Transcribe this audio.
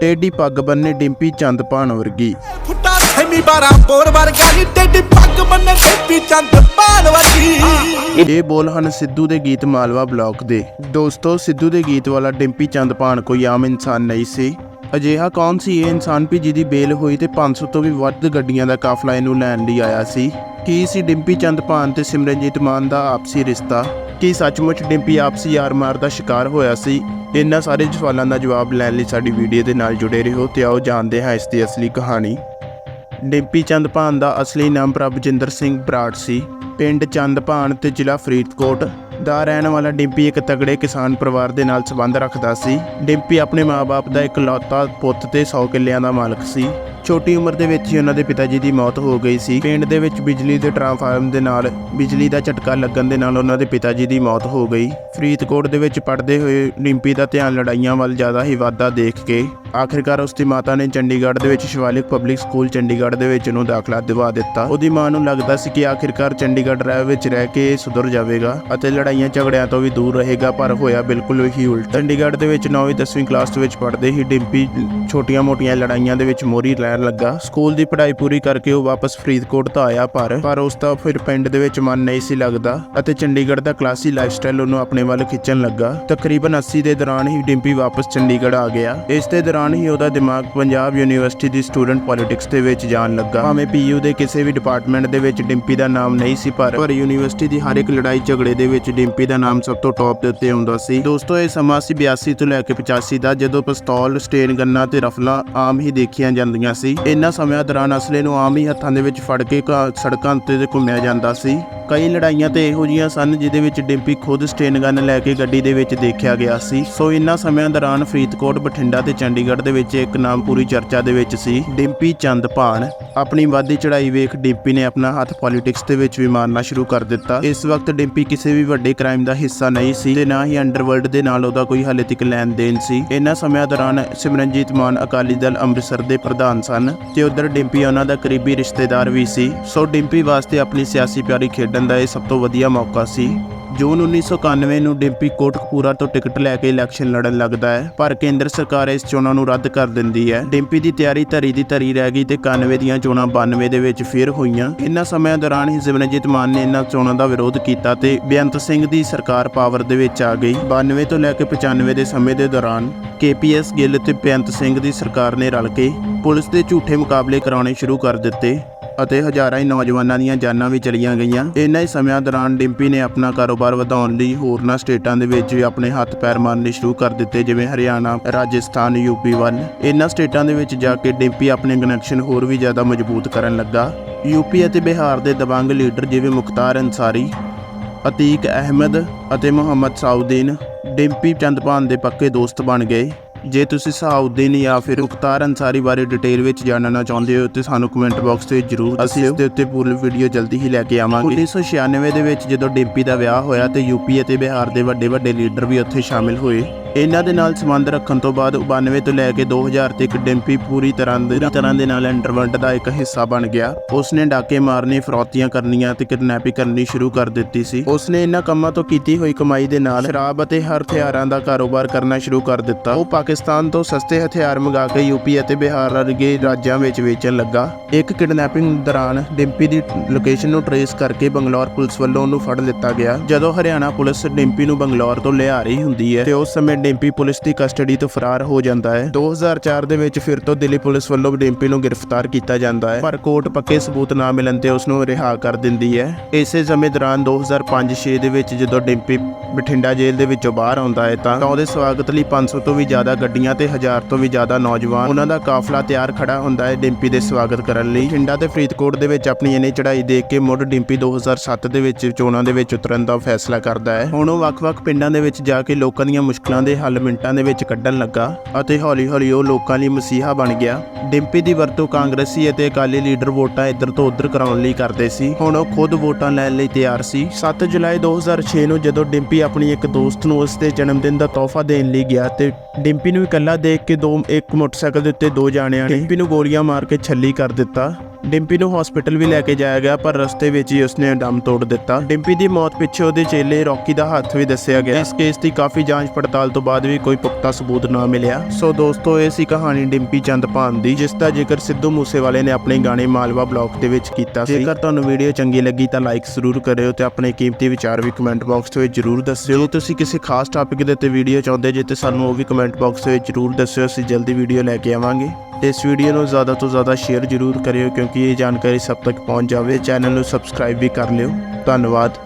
ਟੇਢੀ ਪੱਗ ਬੰਨੇ ਡਿੰਪੀ ਚੰਦਪਾਨ ਵਰਗੀ। ਫੁੱਟਾ ਥੈਮੀ ਬਾਰਾਂ ਪੋਰ ਵਰਗਾ ਨੀ ਟੇਡੀ ਪੱਗ ਬੰਨੇ ਟੇਪੀ ਚੰਦ ਪਾਲ ਵਰਗੀ। ਇਹ ਬੋਲ ਹਨ ਸਿੱਧੂ ਦੇ ਗੀਤ ਮਾਲਵਾ ਬਲਾਕ ਦੇ। ਦੋਸਤੋ ਸਿੱਧੂ ਦੇ ਗੀਤ ਵਾਲਾ ਡਿੰਪੀ ਚੰਦਪਾਨ ਕੋਈ ਆਮ ਇਨਸਾਨ ਨਹੀਂ ਸੀ। ਅਜਿਹਾ ਕੌਣ ਸੀ ਇਹ ਇਨਸਾਨ ਵੀ ਜਿਹਦੀ ਬੇਲ ਹੋਈ ਤੇ 500 ਤੋਂ ਵੀ ਵੱਧ ਗੱਡੀਆਂ ਦਾ ਕਾਫਲਾ ਇਹਨੂੰ ਲੈਣ ਲਈ ਆਇਆ ਸੀ? ਕੀ ਸੀ ਡਿੰਪੀ ਚੰਦਪਾਨ ਤੇ ਸਿਮਰਨਜੀਤ ਮਾਨ ਦਾ ਆਪਸੀ ਰਿਸ਼ਤਾ? ਕੀ ਸੱਚਮੁੱਚ ਡਿੰਪੀ ਆਪਸੀ ਯਾਰ ਮਾਰ ਦਾ ਸ਼ਿਕਾਰ ਹੋਇਆ ਸੀ? ਇਹਨਾਂ ਸਾਰੇ ਸਵਾਲਾਂ ਦਾ ਜਵਾਬ ਲੈਣ ਲਈ ਸਾਡੀ ਵੀਡੀਓ ਦੇ ਨਾਲ ਜੁੜੇ ਰਹੋ ਤੇ ਆਓ ਜਾਣਦੇ ਹਾਂ ਇਸ ਦੀ ਅਸਲੀ ਕਹਾਣੀ। ਡਿੰਪੀ ਚੰਦ ਭਾਨ ਦਾ ਅਸਲੀ ਨਾਮ ਪ੍ਰਭਜਿੰਦਰ ਸਿੰਘ ਬਰਾੜ ਸੀ। ਪਿੰਡ ਚੰਦਪਾਨ ਤੇ ਜ਼ਿਲ੍ਹਾ ਫਰੀਦਕੋਟ ਦਾ ਰਹਿਣ ਵਾਲਾ ਡਿੰਪੀ ਇੱਕ ਤਗੜੇ ਕਿਸਾਨ ਪਰਿਵਾਰ ਦੇ ਨਾਲ ਸੰਬੰਧ ਰੱਖਦਾ ਸੀ। ਡਿੰਪੀ ਆਪਣੇ ਮਾਪੇ ਦਾ ਇਕਲੌਤਾ ਪੁੱਤ ਤੇ 100 ਕਿੱਲਿਆਂ ਦਾ ਮਾਲਕ ਸੀ। ਛੋਟੀ ਉਮਰ ਦੇ ਵਿੱਚ ਹੀ ਉਹਨਾਂ ਦੇ ਪਿਤਾ ਜੀ ਦੀ ਮੌਤ ਹੋ ਗਈ ਸੀ। ਪਿੰਡ ਦੇ ਵਿੱਚ ਬਿਜਲੀ ਦੇ ਟਰਾਂਸਫਾਰਮ ਦੇ ਨਾਲ ਬਿਜਲੀ ਦਾ ਝਟਕਾ ਲੱਗਣ ਦੇ ਨਾਲ ਉਹਨਾਂ ਦੇ ਪਿਤਾ ਜੀ ਦੀ ਮੌਤ ਹੋ ਗਈ। ਫਰੀਦਕੋਟ ਦੇ ਵਿੱਚ ਪੜ੍ਹਦੇ ਹੋਏ ਡਿੰਪੀ ਦਾ ਧਿਆਨ ਲੜਾਈਆਂ ਵੱਲ ਜ਼ਿਆਦਾ ਹੀ ਵਾਧਾ ਦੇਖ ਕੇ ਆਖਿਰਕਾਰ ਉਸ ਦੀ ਮਾਤਾ ਨੇ ਚੰਡੀਗੜ੍ਹ ਦੇ ਵਿੱਚ ਸ਼ਿਵਾਲਿਕ ਪਬਲਿਕ ਸਕੂਲ ਚੰਡੀਗੜ੍ਹ ਦੇ ਵਿੱਚ ਉਹਨੂੰ ਦਾਖਲਾ ਦਿਵਾ ਦਿੱਤਾ। ਉਹਦੀ ਮਾਂ ਨੂੰ ਲੱਗਦਾ ਸੀ ਕਿ ਆਖਿਰਕਾਰ ਚੰਡੀਗੜ੍ਹ ਰਹਿ ਵਿੱਚ ਰਹਿ ਕੇ ਸੁਧਰ ਜਾਵੇਗਾ ਅਤੇ ਲੜਾਈਆਂ ਝਗੜਿਆਂ ਤੋਂ ਵੀ ਦੂਰ ਰਹੇਗਾ, ਪਰ ਹੋਇਆ ਬਿਲਕੁਲ ਹੀ ਉਲਟ। ਚੰਡੀਗੜ੍ਹ ਦੇ ਵਿੱਚ 9ਵੀਂ 10ਵੀਂ ਕਲਾਸ ਦੇ ਵਿੱਚ ਪੜ੍ਹਦੇ ਹੀ ਡਿੰਪੀ ਛੋਟੀਆਂ-ਮੋਟੀਆਂ ਲੜਾਈਆਂ ਦੇ ਵਿੱਚ ਮੋਰੀ ਲੈਣ ਲੱਗਾ। ਸਕੂਲ ਦੀ ਪੜ੍ਹਾਈ ਪੂਰੀ ਕਰਕੇ ਉਹ ਵਾਪਸ ਫਰੀਦਕੋਟ ਤਾਂ ਆਇਆ, ਪਰ ਪਰ ਉਸ ਦਾ ਫਿਰ ਪਿੰਡ ਦੇ ਵਿੱਚ ਮਨ ਨਹੀਂ ਸੀ ਲੱਗਦਾ ਅਤੇ ਚੰਡੀਗੜ੍ਹ ਦਾ ਕਲਾਸੀ ਲਾਈਫਸਟਾਈਲ ਉਹਨੂੰ ਆਪਣੇ ਵੱਲ ਖਿੱਚਣ ਲੱਗਾ। ਤਕਰੀਬਨ 80 ਦੇ ਦੌਰਾਨ ਹੀ ਡਿੰਪੀ ਵਾਪਸ ਚੰਡੀਗੜ੍ਹ ਆ ਗਿਆ। ਇਸ ਦੇ ਦੌਰਾਨ ਹੀ ਉਹਦਾ ਦਿਮਾਗ ਪੰਜਾਬ ਯੂਨੀਵਰਸਿਟੀ ਦੀ ਸਟੂਡੈਂਟ ਪੋਲਿਟਿਕਸ ਦੇ ਵਿੱਚ ਜਾਣ ਲੱਗਾ। ਭਾਵੇਂ ਪੀਯੂ ਦੇ ਕਿਸੇ ਵੀ ਡਿਪਾਰਟਮੈਂਟ ਦੇ ਵਿੱਚ ਡਿੰਪੀ ਦਾ ਨਾਮ ਨਹੀਂ ਸੀ, ਪਰ ਪਰ ਯੂਨੀਵਰਸਿਟੀ ਦੀ ਹਰ ਇੱਕ ਲੜਾਈ ਝਗੜੇ ਦੇ ਵਿੱਚ ਡਿੰਪੀ ਦਾ ਨਾਮ ਸਭ ਤੋਂ ਟੌਪ ਦੇ ਉੱਤੇ ਆਉਂਦਾ ਸੀ। ਦੋਸਤੋ, ਇਹ ਸਮਾਂ ਸੀ 82 ਤੋਂ ਲੈ ਕੇ 85 ਦਾ, ਜਦੋਂ ਪਿਸਤੌਲ, ਸਟੇਨ ਗੰਨਾਂ ਤੇ ਰਫਲਾਂ ਆਮ ਹੀ ਦੇਖੀਆਂ ਜਾਂਦੀਆਂ ਸੀ। ਇਹਨਾਂ ਸਮਿਆਂ ਦੌਰਾਨ ਅਸਲੇ ਨੂੰ ਆਮ ਹੀ ਹੱਥਾਂ ਦੇ ਵਿੱਚ ਫੜ ਕੇ ਸੜਕਾਂ ਉੱਤੇ ਘੁੰਮਿਆ ਜਾਂਦਾ ਸੀ। ਕਈ ਲੜਾਈਆਂ ਤੇ ਇਹੋ ਜੀਆਂ ਸਨ, ਜਿਹਦੇ ਵਿੱਚ ਡਿੰਪੀ ਖੁਦ ਸਟੇਨ ਗਨ ਲੈ ਕੇ ਗੱਡੀ ਦੇ ਵਿੱਚ ਦੇਖਿਆ ਗਿਆ ਸੀ। ਸੋ ਇਹਨਾਂ ਸਮਿਆਂ ਦੌਰਾਨ ਫਰੀਦਕੋਟ, ਬਠਿੰਡਾ ਤੇ ਚੰਡੀਗੜ੍ਹ ਦੇ ਵਿੱਚ ਇੱਕ ਨਾਮ ਪੂਰੀ ਚਰਚਾ ਦੇ ਵਿੱਚ ਸੀ, ਡਿੰਪੀ ਚੰਦ ਭਾਨ। ਚੰਦਪਾਨ ਆਪਣੀ ਵਾਧੀ ਚੜਾਈ ਵੇਖ ਡਿੰਪੀ ਨੇ ਆਪਣਾ ਹੱਥ ਪੋਲਿਟਿਕਸ ਦੇ ਵਿੱਚ ਵੀ ਮਾਰਨਾ ਸ਼ੁਰੂ ਕਰ ਦਿੱਤਾ। ਇਸ ਵਕਤ ਡਿੰਪੀ ਕਿਸੇ ਵੀ ਵੱਡੇ ਕ੍ਰਾਈਮ ਦਾ ਹਿੱਸਾ ਨਹੀਂ ਸੀ ਤੇ ਨਾ ਹੀ ਅੰਡਰਵਰਲਡ ਦੇ ਨਾਲ ਉਹਦਾ ਕੋਈ ਹਾਲੇ ਤੱਕ ਲੈਣ ਦੇਣ ਸੀ। ਇਹਨਾਂ ਸਮਿਆਂ ਦੌਰਾਨ ਸਿਮਰਨਜੀਤ ਮਾਨ ਅਕਾਲੀ ਦਲ ਅੰਮ੍ਰਿਤਸਰ ਦੇ ਪ੍ਰਧਾਨ ਸਨ ਤੇ ਉਧਰ ਡਿੰਪੀ ਉਹਨਾਂ ਦਾ ਕਰੀਬੀ ਰਿਸ਼ਤੇਦਾਰ ਵੀ ਸੀ। ਸੋ ਡਿੰਪੀ ਵਾਸਤੇ ਆਪਣੀ ਸਿਆਸੀ ਪਿਆਰੀ ਖੇਡਣ ਦਾ ਇਹ ਸਭ ਤੋਂ ਵਧੀਆ ਮੌਕਾ ਸੀ। ਜੂਨ 1991 ਨੂੰ ਡਿੰਪੀ ਕੋਟਕਪੂਰਾ ਤੋਂ ਟਿਕਟ ਲੈ ਕੇ ਇਲੈਕਸ਼ਨ ਲੜਨ ਲੱਗਦਾ ਹੈ, ਪਰ ਕੇਂਦਰ ਸਰਕਾਰ ਇਸ ਚੋਣਾਂ ਨੂੰ ਰੱਦ ਕਰ ਦਿੰਦੀ ਹੈ। ਡਿੰਪੀ ਦੀ ਤਿਆਰੀ ਧਰੀ ਦੀ ਧਰੀ ਰਹਿ ਗਈ ਤੇ 91 ਦੀਆਂ ਚੋਣਾਂ 92 ਦੇ ਵਿੱਚ ਫਿਰ ਹੋਈਆਂ। ਇਹਨਾਂ ਸਮਿਆਂ ਦੌਰਾਨ ਹੀ ਸਿਮਰਨਜੀਤ ਮਾਨ ਨੇ ਇਹਨਾਂ ਚੋਣਾਂ ਦਾ ਵਿਰੋਧ ਕੀਤਾ ਤੇ ਬੇਅੰਤ ਸਿੰਘ ਦੀ ਸਰਕਾਰ ਪਾਵਰ ਦੇ ਵਿੱਚ ਆ ਗਈ। 92 ਤੋਂ ਲੈ ਕੇ 95 ਦੇ ਸਮੇਂ ਦੇ ਦੌਰਾਨ ਕੇਪੀਐਸ ਗਿੱਲ ਤੇ ਬੇਅੰਤ ਸਿੰਘ ਦੀ ਸਰਕਾਰ ਨੇ ਰਲ ਕੇ ਪੁਲਿਸ ਦੇ ਝੂਠੇ ਮੁਕਾਬਲੇ ਕਰਾਉਣੇ ਸ਼ੁਰੂ ਕਰ ਦਿੱਤੇ। ਅਤੇ ਹਜ਼ਾਰਾਂ ਹੀ ਨੌਜਵਾਨਾਂ ਦੀਆਂ ਜਾਨਾਂ ਵੀ ਚਲੀਆਂ ਗਈਆਂ। ਇਹਨਾਂ ਹੀ ਸਮਿਆਂ ਦੌਰਾਨ ਡਿੰਪੀ ਨੇ ਆਪਣਾ ਕਾਰੋਬਾਰ ਵਧਾਉਣ ਲਈ ਹੋਰਨਾਂ ਸਟੇਟਾਂ ਦੇ ਵਿੱਚ ਵੀ ਆਪਣੇ ਹੱਥ ਪੈਰ ਮਾਰਨੇ ਸ਼ੁਰੂ ਕਰ ਦਿੱਤੇ, ਜਿਵੇਂ ਹਰਿਆਣਾ, ਰਾਜਸਥਾਨ ਯੂਪੀ ਵੱਲ। ਇਹਨਾਂ ਸਟੇਟਾਂ ਦੇ ਵਿੱਚ ਜਾ ਕੇ ਡਿੰਪੀ ਆਪਣੇ ਕਨੈਕਸ਼ਨ ਹੋਰ ਵੀ ਜ਼ਿਆਦਾ ਮਜ਼ਬੂਤ ਕਰਨ ਲੱਗਾ। ਯੂਪੀ ਅਤੇ ਬਿਹਾਰ ਦੇ ਦਬੰਗ ਲੀਡਰ ਜਿਵੇਂ ਮੁਖਤਾਰ ਅੰਸਾਰੀ ਅਤੀਕ ਅਹਿਮਦ ਅਤੇ ਮੁਹੰਮਦ ਸਾਊਦੀਨ, ਡਿੰਪੀ ਚੰਦਪਾਨ ਦੇ ਪੱਕੇ ਦੋਸਤ ਬਣ ਗਏ। ਜੇ ਤੁਸੀਂ ਸਾਊਦੀਨ ਜਾਂ ਫਿਰ ਮੁਖਤਾਰ ਅੰਸਾਰੀ ਬਾਰੇ ਡਿਟੇਲ ਵਿੱਚ ਜਾਣਨਾ ਚਾਹੁੰਦੇ ਹੋ ਤੇ ਸਾਨੂੰ ਕਮੈਂਟ ਬਾਕਸ ਤੇ ਜਰੂਰ ਅਸੀਂ ਇਸ ਦੇ ਉੱਤੇ ਪੂਰੀ ਵੀਡੀਓ ਜਲਦੀ ਹੀ ਲੈ ਕੇ ਆਵਾਂਗੇ। 1996 ਦੇ ਵਿੱਚ ਜਦੋਂ ਡਿੰਪੀ ਦਾ ਵਿਆਹ ਹੋਇਆ ਤੇ ਯੂਪੀ ਅਤੇ ਬਿਹਾਰ ਦੇ ਵੱਡੇ ਵੱਡੇ ਲੀਡਰ ਵੀ ਉੱਥੇ ਸ਼ਾਮਿਲ ਹੋਏ। ਇਹਨਾਂ ਦੇ ਨਾਲ ਸੰਬੰਧ ਰੱਖਣ ਤੋਂ ਬਾਅਦ 92 ਤੋਂ ਲੈ ਕੇ 2000 ਤੱਕ ਡਿੰਪੀ ਪੂਰੀ ਤਰ੍ਹਾਂ ਦੇ ਤਰ੍ਹਾਂ ਦੇ ਨਾਲ ਅੰਡਰਵਰਲਡ ਦਾ ਇੱਕ ਹਿੱਸਾ ਬਣ ਗਿਆ। ਉਸਨੇ ਡਾਕੇ ਮਾਰਨੇ, ਫਰੌਤੀਆਂ ਕਰਨੀਆਂ ਤੇ ਕਿਡਨੈਪਿੰਗ ਕਰਨੀ ਸ਼ੁਰੂ ਕਰ ਦਿੱਤੀ ਸੀ। ਉਸਨੇ ਇਹਨਾਂ ਕੰਮਾਂ ਤੋਂ ਕੀਤੀ ਹੋਈ ਕਮਾਈ ਦੇ ਨਾਲ ਸ਼ਰਾਬ ਅਤੇ ਹਰ ਹਥਿਆਰਾਂ ਦਾ ਕਾਰੋਬਾਰ ਕਰਨਾ ਸ਼ੁਰੂ ਕਰ ਦਿੱਤਾ। ਉਹ ਪਾਕਿਸਤਾਨ ਤੋਂ ਸਸਤੇ ਹਥਿਆਰ ਮੰਗਾ ਕੇ ਯੂਪੀ ਅਤੇ ਬਿਹਾਰ ਵਰਗੇ ਰਾਜਾਂ ਵਿੱਚ ਵੇਚਣ ਲੱਗਾ। ਇੱਕ ਕਿਡਨੈਪਿੰਗ ਦੌਰਾਨ ਡਿੰਪੀ ਦੀ ਲੋਕੇਸ਼ਨ ਨੂੰ ਟਰੇਸ ਕਰਕੇ ਬੰਗਲੌਰ ਪੁਲਿਸ ਵੱਲੋਂ ਉਹਨੂੰ ਫੜ ਲਿੱਤਾ ਗਿਆ। ਜਦੋਂ ਹਰਿਆਣਾ ਪੁਲਿਸ ਡਿੰਪੀ ਨੂੰ ਬੰਗਲੌਰ ਤੋਂ ਲਿਆ ਰਹੀ ਹੁੰਦੀ ਹੈ ਤੇ ਉਸ ਸਮੇਂ ਡਿੰਪੀ ਪੁਲਿਸ ਦੀ ਕਸਟਡੀ ਤੋਂ ਫਰਾਰ ਹੋ ਜਾਂਦਾ ਹੈ। 2004 ਦੇ ਵਿੱਚ ਫਿਰ ਤੋਂ ਦਿੱਲੀ ਪੁਲਿਸ ਵੱਲੋਂ ਡਿੰਪੀ ਨੂੰ ਗ੍ਰਿਫਤਾਰ ਕੀਤਾ ਜਾਂਦਾ ਹੈ। ਪਰ ਕੋਰਟ ਪੱਕੇ ਸਬੂਤ ਨਾ ਮਿਲਣ ਤੇ ਉਸ ਨੂੰ ਰਿਹਾ ਕਰ ਦਿੰਦੀ ਹੈ। ਇਸੇ ਸਮੇਂ ਦੌਰਾਨ 2005-6 ਦੇ ਵਿੱਚ ਜਦੋਂ ਡਿੰਪੀ ਬਠਿੰਡਾ ਜੇਲ੍ਹ ਦੇ ਵਿੱਚੋਂ ਬਾਹਰ ਆਉਂਦਾ ਹੈ ਤਾਂ ਉਹਦੇ ਸਵਾਗਤ ਲਈ 500 ਤੋਂ ਵੀ ਜ਼ਿਆਦਾ ਗੱਡੀਆਂ ਤੇ 1000 ਤੋਂ ਵੀ ਜ਼ਿਆਦਾ ਨੌਜਵਾਨ ਉਹਨਾਂ ਦਾ ਕਾਫਲਾ ਤਿਆਰ ਖੜਾ ਹੁੰਦਾ ਹੈ ਡਿੰਪੀ ਦੇ ਸਵਾਗਤ ਕਰਨ ਲਈ। ਬਠਿੰਡਾ ਤੇ ਫਰੀਦਕੋਟ ਦੇ ਵਿੱਚ ਆਪਣੀ ਇਹਨੇ ਚੜ੍ਹਾਈ ਦੇਖ ਕੇ ਮੁੱਢ ਡਿੰਪੀ 2007 ਦੇ ਵਿੱਚ ਚੋਣਾਂ ਦੇ ਵਿੱਚ ਉਤਰਨ ਦਾ ਫੈਸਲਾ ਕਰਦਾ ਹੈ। ਹੁਣ ਉਹ ਵੱਖ-ਵੱਖ ਪਿੰਡਾਂ ਦੇ ਵਿੱਚ ਜਾ ਕੇ ਲੋਕਾਂ ਦੀਆਂ ਮੁਸ਼ਕਲਾਂ ਦੇ ਹੱਲ ਮਿੰਟਾਂ ਦੇ ਵਿੱਚ ਕੱਢਣ ਲੱਗਾ ਅਤੇ ਹੌਲੀ-ਹੌਲੀ ਉਹ ਲੋਕਾਂ ਲਈ ਮਸੀਹਾ ਬਣ ਗਿਆ। ਡਿੰਪੀ ਦੀ ਵਰਤੋਂ ਕਾਂਗਰਸੀ ਅਤੇ ਅਕਾਲੀ ਲੀਡਰ ਵੋਟਾਂ ਇੱਧਰ ਤੋਂ ਉੱਧਰ ਕਰਾਉਣ ਲਈ ਕਰਦੇ ਸੀ। ਹੁਣ ਉਹ ਖੁਦ ਵੋਟਾਂ ਲੈਣ ਲਈ ਤਿਆਰ ਸੀ। 7 ਜੁਲਾਈ 2006 ਨੂੰ ਜਦੋਂ ਡਿੰਪੀ ਆਪਣੀ ਇੱਕ ਦੋਸਤ ਨੂੰ ਉਸ ਦੇ ਜਨਮ ਦਿਨ ਦਾ ਤੋਹਫਾ ਦੇਣ ਲਈ ਗਿਆ ਤੇ ਡਿੰਪੀ ਨੂੰ ਇਕੱਲਾ ਦੇਖ ਕੇ ਦੋ ਇੱਕ ਮੋਟਰਸਾਈਕਲ ਦੇ ਉੱਤੇ ਦੋ ਜਾਣਿਆਂ ਨੇ ਡਿੰਪੀ ਨੂੰ ਗੋਲੀਆਂ ਮਾਰ ਕੇ ਛੱਲੀ ਕਰ ਦਿੱਤਾ। ਡਿੰਪੀ ਨੂੰ ਹਸਪੀਟਲ ਵੀ ਲੈ ਕੇ ਜਾਇਆ ਗਿਆ, ਪਰ ਰਸਤੇ ਵਿੱਚ ਹੀ ਉਸਨੇ ਦਮ ਤੋੜ ਦਿੱਤਾ। ਡਿੰਪੀ ਦੀ ਮੌਤ ਪਿੱਛੇ ਉਹਦੇ ਚੇਲੇ ਰੌਕੀ ਦਾ ਹੱਥ ਵੀ ਦੱਸਿਆ ਗਿਆ। ਇਸ ਕੇਸ ਦੀ ਕਾਫੀ ਜਾਂਚ ਪੜਤਾਲ ਤੋਂ ਬਾਅਦ ਵੀ ਕੋਈ ਪੁਖਤਾ ਸਬੂਤ ਨਾ ਮਿਲਿਆ। ਸੋ ਦੋਸਤੋ, ਇਹ ਸੀ ਕਹਾਣੀ ਡਿੰਪੀ ਚੰਦਪਾਨ ਦੀ, ਜਿਸ ਦਾ ਜ਼ਿਕਰ ਸਿੱਧੂ ਮੂਸੇਵਾਲੇ ਨੇ ਆਪਣੇ ਗਾਣੇ ਮਾਲਵਾ ਬਲੌਕ ਦੇ ਵਿੱਚ ਕੀਤਾ ਸੀ। ਜੇਕਰ ਤੁਹਾਨੂੰ ਵੀਡੀਓ ਚੰਗੀ ਲੱਗੀ ਤਾਂ ਲਾਈਕ ਜ਼ਰੂਰ ਕਰਿਓ ਤੇ ਆਪਣੇ ਕੀਮਤੀ ਵਿਚਾਰ ਵੀ ਕਮੈਂਟ ਬਾਕਸ ਵਿੱਚ ਜ਼ਰੂਰ ਦੱਸਿਓ। ਜੇ ਤੁਸੀਂ ਕਿਸੇ ਖਾਸ ਟਾਪਿਕ ਦੇ ਉੱਤੇ ਵੀਡੀਓ ਚਾਹੁੰਦੇ ਜੇ ਤੇ ਸਾਨੂੰ ਉਹ ਵੀ ਕਮੈਂਟ ਬਾਕਸ ਵਿੱਚ ਜ਼ਰੂਰ ਦੱਸਿਓ, ਅਸੀਂ ਜਲਦੀ ਵੀਡੀਓ ਲੈ ਕੇ ਆਵਾਂਗੇ। ਇਸ ਵੀਡੀਓ ਨੂੰ ਜ਼ਿਆਦਾ ਤੋਂ ਜ਼ਿਆਦਾ ਸ਼ੇਅਰ ਜ਼ਰੂਰ ਕਰਿਓ ਕਿਉਂਕਿ ਇਹ ਜਾਣਕਾਰੀ ਸਭ ਤੱਕ ਪਹੁੰਚ ਜਾਵੇ। ਚੈਨਲ ਨੂੰ ਸਬਸਕ੍ਰਾਈਬ ਵੀ ਕਰ ਲਿਓ। ਧੰਨਵਾਦ।